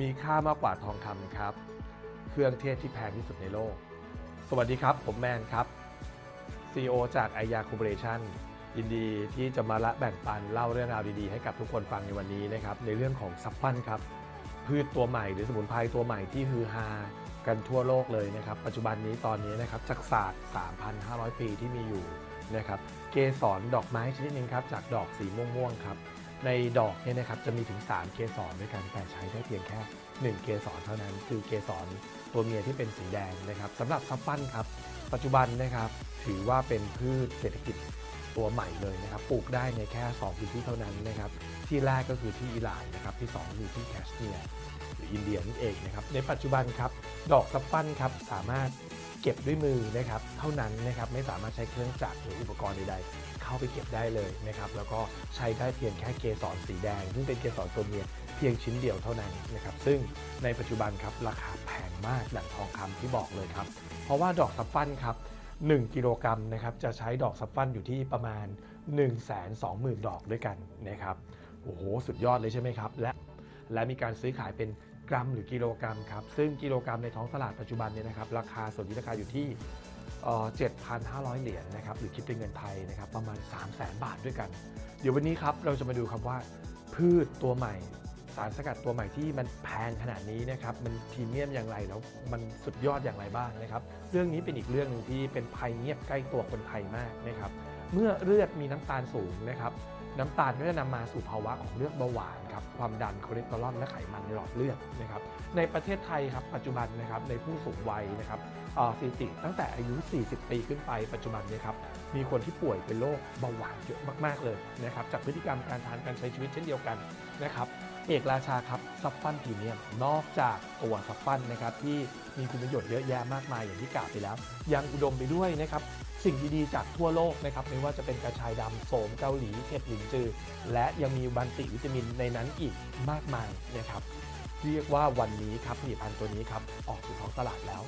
มีค่ามากกว่าทองคำครับ เครื่องเทศที่แพงที่สุดในโลก สวัสดีครับ ผมแมนครับ CEO จากไอยาคูเบเรชั่นยินดีที่จะมาละแบ่งปันเล่าเรื่องราวดีๆ ให้กับทุกคนฟังในวันนี้นะครับในเรื่องของซับฟันครับพืชตัวใหม่หรือสมุนไพรตัวใหม่ที่ฮือฮากันทั่วโลกเลยนะครับปัจจุบันนี้ตอนนี้นะครับจากศาสตร์ 3,500 ปีที่มีอยู่นะครับเกสรดอกไม้ชนิดหนึงครับจากดอกสีม่วงๆครับ ในดอกเนี่ยนะครับจะมีถึง 3 เกสรด้วยกันแต่ใช้ได้เพียงแค่ 1 เกสรเท่านั้น คือเกสรตัวเมียที่เป็นสีแดงนะครับสำหรับซับฟันครับ ปัจจุบันนะครับถือว่าเป็นพืชเศรษฐกิจตัวใหม่เลยนะครับปลูกได้ในแค่ 2 พื้นที่เท่านั้นนะครับที่แรกก็คือที่อิหร่านนะครับที่2คือที่แคชเมียร์หรืออินเดียนั่นเองนะครับในปัจจุบันครับดอกซับฟันครับสามารถ เก็บด้วยมือนะครับเท่านั้นนะครับไม่สามารถใช้เครื่องจักรหรืออุปกรณ์ใดๆ เข้าไปเก็บได้เลยนะครับแล้วก็ใช้ได้เพียงแค่เกสรสีแดง ซึ่งเป็นเกสรตัวเมียเพียงชิ้นเดียวเท่านั้นนะครับซึ่งในปัจจุบันครับราคาแพงมากดังทองคำที่บอกเลยครับ เพราะว่าดอกซับฟันครับ1กิโลกรัมนะครับจะใช้ดอกซับฟันอยู่ที่ประมาณ 1 2 0 0 0 0 ดอกด้วยกันนะครับโอ้โหสุดยอดเลยใช่ไหมครับและและมีการซื้อขายเป็น กรัมหรือกิโลกรัมครับ ซึ่งกิโลกรัมในท้องตลาดปัจจุบันเนี่ยนะครับราคาส่วนที่ราคาอยู่ที่เอ่อ7,500 เหรียญนะครับหรือคิดเป็นเงินไทยนะครับประมาณ 3 0 0 0 0 0 บาทด้วยกัน เดี๋ยววันนี้ครับเราจะมาดูครับว่าพืชตัวใหม่ สารสกัดตัวใหม่ที่มันแพงขนาดนี้นะครับมันพรีเมียมอย่างไรแล้วมันสุดยอดอย่างไรบ้างนะครับ เรื่องนี้เป็นอีกเรื่องหนึ่งที่เป็นภัยเงียบใกล้ตัวคนไทยมากนะครับ เมื่อเลือดมีน้ำตาลสูงนะครับน้ำตาลก็จะนำมาสู่ภาวะของเลือดเบาหวานครับความดันคอเลสเตอรอลและไขมันในหลอดเลือดนะครับในประเทศไทยครับปัจจุบันนะครับในผู้สูงวัยนะครับเอ่สถิติตั้งแต่อายุ 40 ปีขึ้นไปปัจจุบันเนี่ยครับมีคนที่ป่วยเป็นโรคเบาหวานเยอะมากๆเลยนะครับจากพฤติกรรมการทานการใช้ชีวิตเช่นเดียวกันนะครับเอกราชาครับซับฟันพรีเมียมนอกจากตัวซับฟันนะครับที่มีคุณประโยชน์เยอะแยะมากมายอย่างที่กล่าวไปแล้ว ยังอุดมไปด้วยนะครับ สิ่งดีๆจากทั่วโลกนะครับไม่ว่าจะเป็นกระชายดำโสมเกาหลีเห็ดหลินจือ และยังมีบันติวิตามินในนั้นอีกมากมายนะครับเรียกว่าวันนี้ครับผลิตภัณฑ์ตัวนี้ครับออกสู่ท้องตลาดแล้ว